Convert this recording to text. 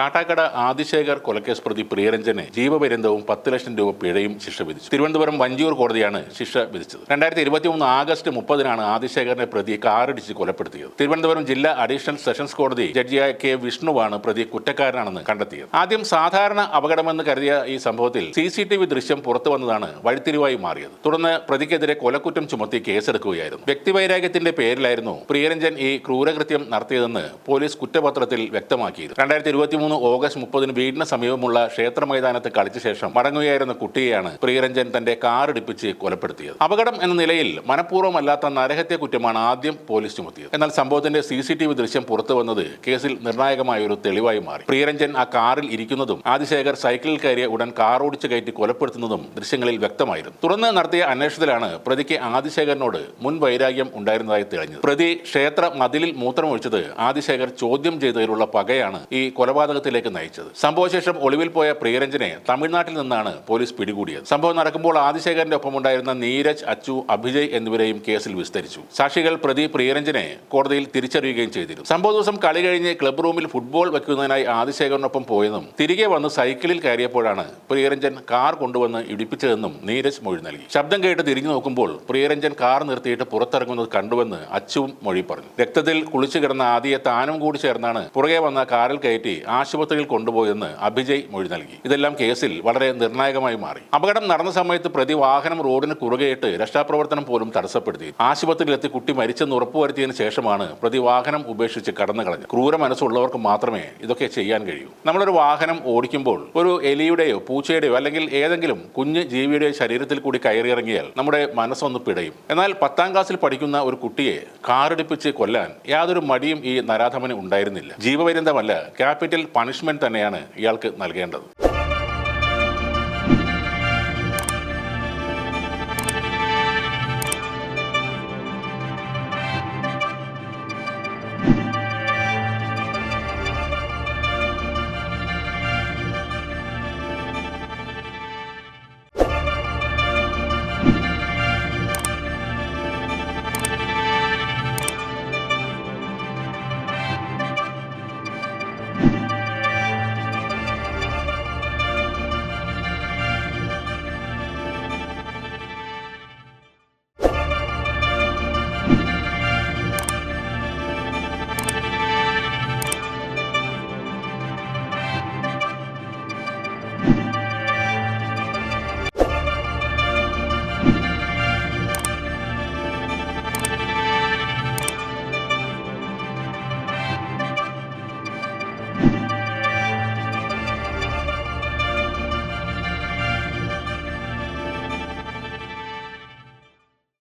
കാട്ടാക്കട ആദിശേഖർ കൊലക്കേസ് പ്രതി പ്രിയരഞ്ജന് ജീവപര്യന്തവും പത്ത് ലക്ഷം രൂപ പിഴയും ശിക്ഷ വിധിച്ചു. തിരുവനന്തപുരം വഞ്ചിയൂർ കോടതിയാണ് ശിക്ഷ വിധിച്ചത്. രണ്ടായിരത്തി ഇരുപത്തി മൂന്ന് ആഗസ്റ്റ് മുപ്പതിനാണ് ആദിശേഖറിനെ പ്രതി കാറിടിച്ച് കൊലപ്പെടുത്തിയത്. തിരുവനന്തപുരം ജില്ലാ അഡീഷണൽ സെഷൻസ് കോടതി ജഡ്ജിയായ കെ വിഷ്ണുവാണ് പ്രതി കുറ്റക്കാരനാണെന്ന് കണ്ടെത്തിയത്. ആദ്യം സാധാരണ അപകടമെന്ന് കരുതിയ ഈ സംഭവത്തിൽ സി സി ടി വി ദൃശ്യം പുറത്തു വന്നതാണ് വഴിത്തിരിവായി മാറിയത്. തുടർന്ന് പ്രതിക്കെതിരെ കൊലക്കുറ്റം ചുമത്തി കേസെടുക്കുകയായിരുന്നു. വ്യക്തിവൈരാഗ്യത്തിന്റെ പേരിലായിരുന്നു പ്രിയരഞ്ജൻ ഈ ക്രൂരകൃത്യം നടത്തിയതെന്ന് പോലീസ് കുറ്റപത്രത്തിൽ വ്യക്തമാക്കിയത് രണ്ടായിരത്തി ഇരുപത്തി മൂന്ന് ഓഗസ്റ്റ് മുപ്പതിന് വീടിന് സമീപമുള്ള ക്ഷേത്ര മൈതാനത്ത് കളിച്ച ശേഷം മടങ്ങുകയായിരുന്ന കുട്ടിയെയാണ് പ്രിയരഞ്ജൻ തന്റെ കാറിടിപ്പിച്ച് കൊലപ്പെടുത്തിയത്. അപകടം എന്ന നിലയിൽ മനഃപൂർവമല്ലാത്ത നരഹത്യ കുറ്റമാണ് ആദ്യം പോലീസ് ചുമത്തിയത്. എന്നാൽ സംഭവത്തിന്റെ സി സി ടി വി ദൃശ്യം പുറത്തു വന്നത് കേസിൽ നിർണായകമായ ഒരു തെളിവായി മാറി. പ്രിയരഞ്ജൻ ആ കാറിൽ ഇരിക്കുന്നതും ആദിശേഖർ സൈക്കിളിൽ കയറിയ ഉടൻ കാർ ഓടിച്ച് കയറ്റി കൊലപ്പെടുത്തുന്നതും ദൃശ്യങ്ങളിൽ വ്യക്തമായിരുന്നു. തുടർന്ന് നടത്തിയ അന്വേഷണത്തിലാണ് പ്രതിക്ക് ആദിശേഖരനോട് മുൻ വൈരാഗ്യം ഉണ്ടായിരുന്നതായി തെളിഞ്ഞത്. പ്രതി ക്ഷേത്ര മതിലിൽ മൂത്രമൊഴിച്ചത് ആദിശേഖർ ചോദ്യം ചെയ്തതിലുള്ള പകയാണ് ഈ കൊലപാതകത്തിലേക്ക് നയിച്ചത്. സംഭവശേഷം ഒളിവിൽ പോയ പ്രിയരഞ്ജനെ തമിഴ്നാട്ടിൽ നിന്നാണ് പോലീസ് പിടികൂടിയത്. സംഭവം നടക്കുമ്പോൾ ആദിശേഖരന്റെ ഒപ്പമുണ്ടായിരുന്ന നീരജ് അച്ചു അഭിജയ് എന്നിവരെയും കേസിൽ വിസ്തരിച്ചു. സാക്ഷികൾ പ്രതി പ്രിയരഞ്ജനെ കോടതിയിൽ തിരിച്ചറിയുകയും ചെയ്തിരുന്നു. സംഭവ ദിവസം കളി കഴിഞ്ഞ് ക്ലബ് റൂമിൽ ഫുട്ബോൾ വെക്കുന്നതിനായി ആദിശേഖരനൊപ്പം പോയെന്നും തിരികെ വന്ന് സൈക്കിളിൽ കയറിയപ്പോഴാണ് പ്രിയരഞ്ജൻ കാർ കൊണ്ടുവന്ന് ഇടിപ്പിച്ചതെന്നും നീരജ് മൊഴി നൽകി. ശബ്ദം കേട്ട് തിരിഞ്ഞു നോക്കുമ്പോൾ പ്രിയരഞ്ജൻ കാർ നിർത്തിയിട്ട് പുറത്തിറങ്ങുന്നത് കണ്ടുവെന്ന് അച്ചുവും മൊഴി പറഞ്ഞു. രക്തത്തിൽ കുളിച്ചു കിടന്ന ആദിയെ താനും കൂടി ചേർന്നാണ് പുറകെ വന്ന കാറിൽ കയറ്റി ആശുപത്രിയിൽ കൊണ്ടുപോയെന്ന് അഭിജയ് മൊഴി നൽകി. ഇതെല്ലാം കേസിൽ വളരെ നിർണായകമായി മാറി. അപകടം നടന്ന സമയത്ത് പ്രതി വാഹനം റോഡിന് കുറുകെയിട്ട് രക്ഷാപ്രവർത്തനം പോലും തടസ്സപ്പെടുത്തി. ആശുപത്രിയിലെത്തി കുട്ടി മരിച്ചെന്ന് ഉറപ്പുവരുത്തിയതിനു ശേഷമാണ് പ്രതി വാഹനം ഉപേക്ഷിച്ച് കടന്നു കളഞ്ഞത്. ക്രൂര മനസ്സുള്ളവർക്ക് മാത്രമേ ഇതൊക്കെ ചെയ്യാൻ കഴിയൂ. നമ്മളൊരു വാഹനം ഓടിക്കുമ്പോൾ ഒരു എലിയുടെയോ പൂച്ചയുടെയോ അല്ലെങ്കിൽ ഏതെങ്കിലും കുഞ്ഞ് ജീവിയുടെയോ ശരീരത്തിൽ കൂടി കയറിയിറങ്ങിയാൽ നമ്മുടെ മനസ്സൊന്ന് പിടയും. എന്നാൽ പത്താം ക്ലാസ്സിൽ പഠിക്കുന്ന ഒരു കുട്ടിയെ കാറിടിപ്പിച്ച് കൊല്ലാൻ യാതൊരു മടിയും ഈ നരാധമന് ഉണ്ടായിരുന്നില്ല. ജീവപര്യന്തമല്ല ക്യാപിറ്റൽ പണിഷ്മെന്റ് തന്നെയാണ് ഇയാൾക്ക് നൽകേണ്ടത്.